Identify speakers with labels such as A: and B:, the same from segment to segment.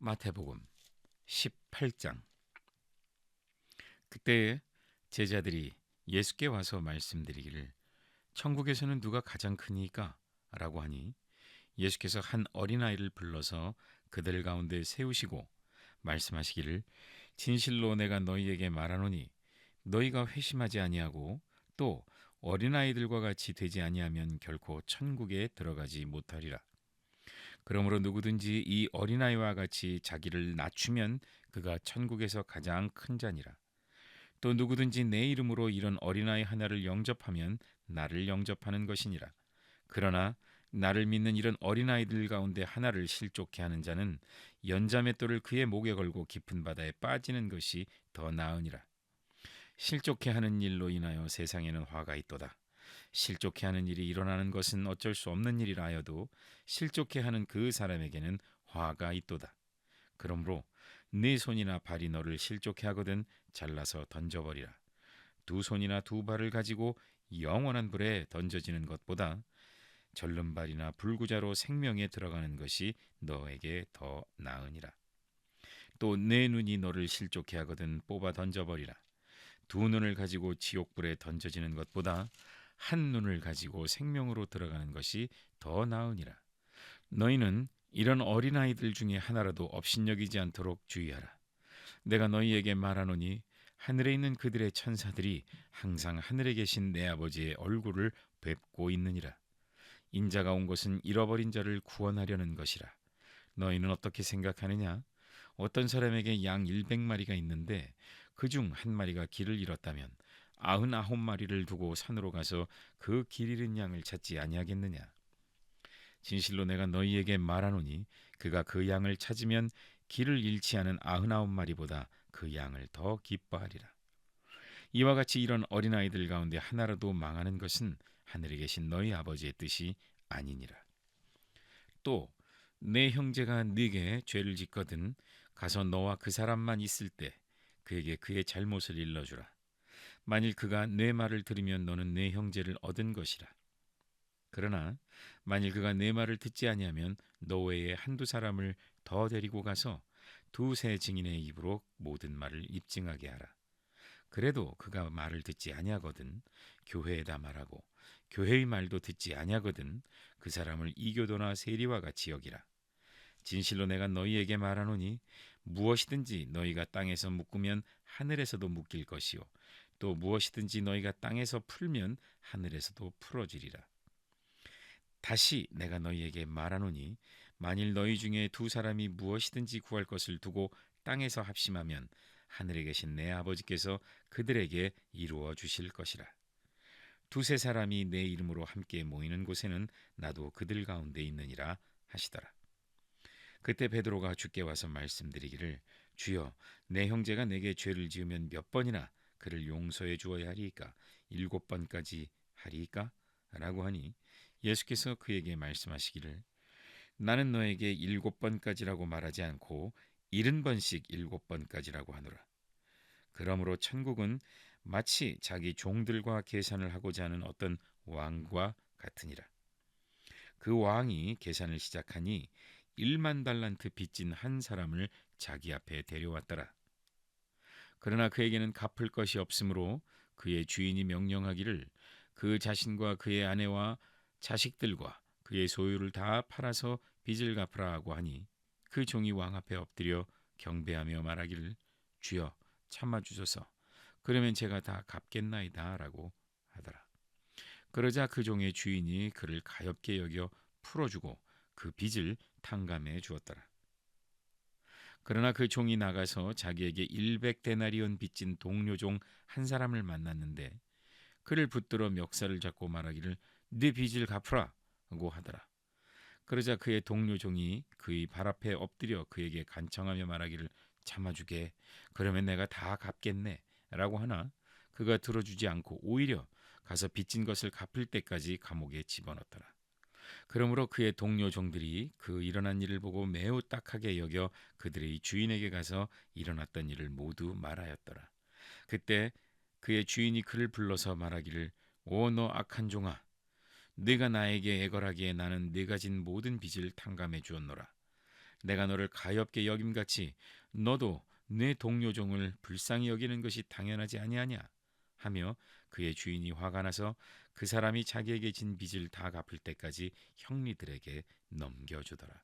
A: 마태복음 18장 그때 제자들이 예수께 와서 말씀드리기를 천국에서는 누가 가장 크니까? 라고 하니 예수께서 한 어린아이를 불러서 그들 가운데 세우시고 말씀하시기를 진실로 내가 너희에게 말하노니 너희가 회심하지 아니하고 또 어린아이들과 같이 되지 아니하면 결코 천국에 들어가지 못하리라. 그러므로 누구든지 이 어린아이와 같이 자기를 낮추면 그가 천국에서 가장 큰 자니라. 또 누구든지 내 이름으로 이런 어린아이 하나를 영접하면 나를 영접하는 것이니라. 그러나 나를 믿는 이런 어린아이들 가운데 하나를 실족해 하는 자는 연자맷돌을 그의 목에 걸고 깊은 바다에 빠지는 것이 더 나으니라. 실족해 하는 일로 인하여 세상에는 화가 있도다. 실족해 하는 일이 일어나는 것은 어쩔 수 없는 일이라 하여도 실족해 하는 그 사람에게는 화가 있도다. 그러므로 네 손이나 발이 너를 실족해 하거든 잘라서 던져버리라. 두 손이나 두 발을 가지고 영원한 불에 던져지는 것보다 절름발이나 불구자로 생명에 들어가는 것이 너에게 더 나으니라. 또 내 눈이 너를 실족해 하거든 뽑아 던져버리라. 두 눈을 가지고 지옥불에 던져지는 것보다 한 눈을 가지고 생명으로 들어가는 것이 더 나으니라. 너희는 이런 어린아이들 중에 하나라도 업신여기지 않도록 주의하라. 내가 너희에게 말하노니 하늘에 있는 그들의 천사들이 항상 하늘에 계신 내 아버지의 얼굴을 뵙고 있느니라. 인자가 온 것은 잃어버린 자를 구원하려는 것이라. 너희는 어떻게 생각하느냐? 어떤 사람에게 양 일백 마리가 있는데 그 중 한 마리가 길을 잃었다면 아흔아홉 마리를 두고 산으로 가서 그 길 잃은 양을 찾지 아니하겠느냐? 진실로 내가 너희에게 말하노니 그가 그 양을 찾으면 길을 잃지 않은 아흔아홉 마리보다 그 양을 더 기뻐하리라. 이와 같이 이런 어린아이들 가운데 하나라도 망하는 것은 하늘에 계신 너희 아버지의 뜻이 아니니라. 또 내 형제가 네게 죄를 짓거든 가서 너와 그 사람만 있을 때 그에게 그의 잘못을 일러주라. 만일 그가 내 말을 들으면 너는 내 형제를 얻은 것이라. 그러나 만일 그가 내 말을 듣지 아니하면 너 외에 한두 사람을 더 데리고 가서 두세 증인의 입으로 모든 말을 입증하게 하라. 그래도 그가 말을 듣지 아니하거든 교회에다 말하고 교회의 말도 듣지 아니하거든 그 사람을 이교도나 세리와 같이 여기라. 진실로 내가 너희에게 말하노니 무엇이든지 너희가 땅에서 묶으면 하늘에서도 묶일 것이요 또 무엇이든지 너희가 땅에서 풀면 하늘에서도 풀어지리라. 다시 내가 너희에게 말하노니 만일 너희 중에 두 사람이 무엇이든지 구할 것을 두고 땅에서 합심하면 하늘에 계신 내 아버지께서 그들에게 이루어 주실 것이라. 두세 사람이 내 이름으로 함께 모이는 곳에는 나도 그들 가운데 있느니라 하시더라. 그때 베드로가 주께 와서 말씀드리기를 주여 내 형제가 내게 죄를 지으면 몇 번이나 그를 용서해 주어야 하리이까? 일곱 번까지 하리이까? 라고 하니 예수께서 그에게 말씀하시기를 나는 너에게 일곱 번까지라고 말하지 않고 일흔 번씩 일곱 번까지라고 하노라. 그러므로 천국은 마치 자기 종들과 계산을 하고자 하는 어떤 왕과 같으니라. 그 왕이 계산을 시작하니 일만 달란트 빚진 한 사람을 자기 앞에 데려왔더라 그러나 그에게는 갚을 것이 없으므로 그의 주인이 명령하기를 그 자신과 그의 아내와 자식들과 그의 소유를 다 팔아서 빚을 갚으라 하고 하니 그 종이 왕 앞에 엎드려 경배하며 말하기를 주여 참아 주소서 그러면 제가 다 갚겠나이다라고 하더라. 그러자 그 종의 주인이 그를 가엾게 여겨 풀어주고 그 빚을 탕감해 주었더라. 그러나 그 종이 나가서 자기에게 일백 데나리온 빚진 동료 종 한 사람을 만났는데 그를 붙들어 멱살을 잡고 말하기를 네 빚을 갚으라 고 하더라. 그러자 그의 동료 종이 그의 발 앞에 엎드려 그에게 간청하며 말하기를 참아주게 그러면 내가 다 갚겠네 라고 하나 그가 들어주지 않고 오히려 가서 빚진 것을 갚을 때까지 감옥에 집어넣더라. 그러므로 그의 동료 종들이 그 일어난 일을 보고 매우 딱하게 여겨 그들의 주인에게 가서 일어났던 일을 모두 말하였더라. 그때 그의 주인이 그를 불러서 말하기를 오 너 악한 종아 네가 나에게 애걸하기에 나는 네가 진 모든 빚을 탕감해 주었노라. 내가 너를 가엾게 여김같이 너도 내 동료 종을 불쌍히 여기는 것이 당연하지 아니하냐 하며 그의 주인이 화가 나서 그 사람이 자기에게 진 빚을 다 갚을 때까지 형리들에게 넘겨주더라.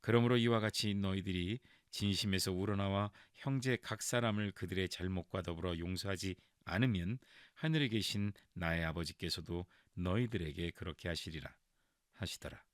A: 그러므로 이와 같이 너희들이 진심에서 우러나와 형제 각 사람을 그들의 잘못과 더불어 용서하지 않으면 하늘에 계신 나의 아버지께서도 너희들에게 그렇게 하시리라 하시더라.